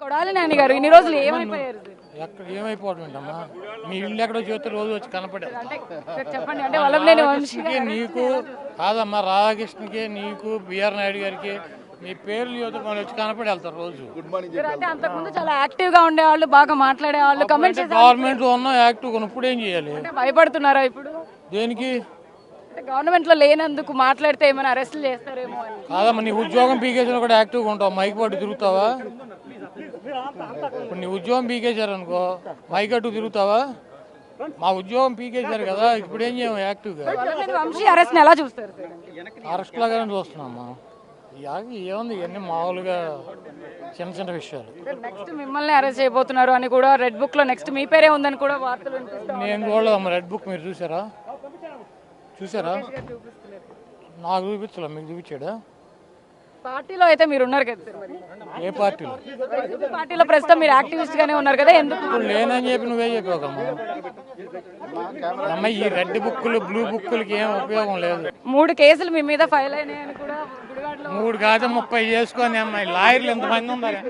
కొడాలి నాని గారు ఇన్ని రోజులు ఏమైపోయారు? ఎక్కడ ఏమైపోవడం ఏంటమ్మా? మీ ఇల్లు ఎక్కడో చూస్తే రోజు వచ్చి కనపడే చెప్పండి అంటే వల్లభనేని వంశీ గారు నీకు కాదమ్మా రాధాకృష్ణకి నీకు బిఆర్ నాయుడు గారికి మీ పేర్లు యువత వాళ్ళు వచ్చి కనపడి వెళ్తారు రోజు అంటే అంతకుముందు చాలా యాక్టివ్గా ఉండేవాళ్ళు బాగా మాట్లాడేవాళ్ళు కమెంట్స్ గవర్నమెంట్ ఉన్న యాక్టివ్ ఇప్పుడు ఏం చేయాలి? అంటే భయపడుతున్నారా ఇప్పుడు? దేనికి? అంటే గవర్నమెంట్లో లేనందుకు మాట్లాడితే ఏమైనా అరెస్టులు చేస్తారేమో అని. కాదమ్మా నీ ఉద్యోగం పీకేసిన కూడా యాక్టివ్గా ఉంటావు. మైక్ పట్టు తిరుగుతావా? ఇప్పుడు నీ ఉద్యోగం పీకేశారు అనుకో మైక్ అట్టు తిరుగుతావా? మా ఉద్యోగం పీకేశారు కదా ఇప్పుడు ఏం చేయము యాక్టివ్గా వంశీ అరెస్ట్ ఎలా చూస్తారు సార్? అరెస్ట్ లాగానే చూస్తున్నామ్మా యాగి ఏముంది ఇవన్నీ మామూలుగా చిన్న చిన్న విషయాలు. నెక్స్ట్ మిమ్మల్ని అరెస్ట్ చేయబోతున్నారు అని కూడా రెడ్ బుక్లో నెక్స్ట్ మీ పేరే ఉందని కూడా వార్తలు వినిపిస్తాయి నేను చూడలేదమ్మా రెడ్ బుక్ మీరు చూసారా? చూసారా నాకు చూపించలే మీకు చూపించాడా? పార్టీలో అయితే మీరు ఉన్నారు కదా సార్ మరి. ఏ పార్టీలో? వైసీపీ పార్టీలో ప్రస్తుతం మీరు యాక్టివిస్ట్ గానే ఉన్నారు కదా ఎందుకు? ఇప్పుడు లేనని చెప్పి నువ్వే చెప్పావమ్మా అమ్మ ఈ రెడ్ బుక్కులు బ్లూ బుక్కులకి ఏం ఉపయోగం లేదు. మూడు కేసులు మీ మీద ఫైల్ అయినాయని కూడా గుడివాడలో మూడు కాదు ముప్పై చేసుకొని అమ్మాయి లాయర్లు ఎంతమంది ఉన్నారు?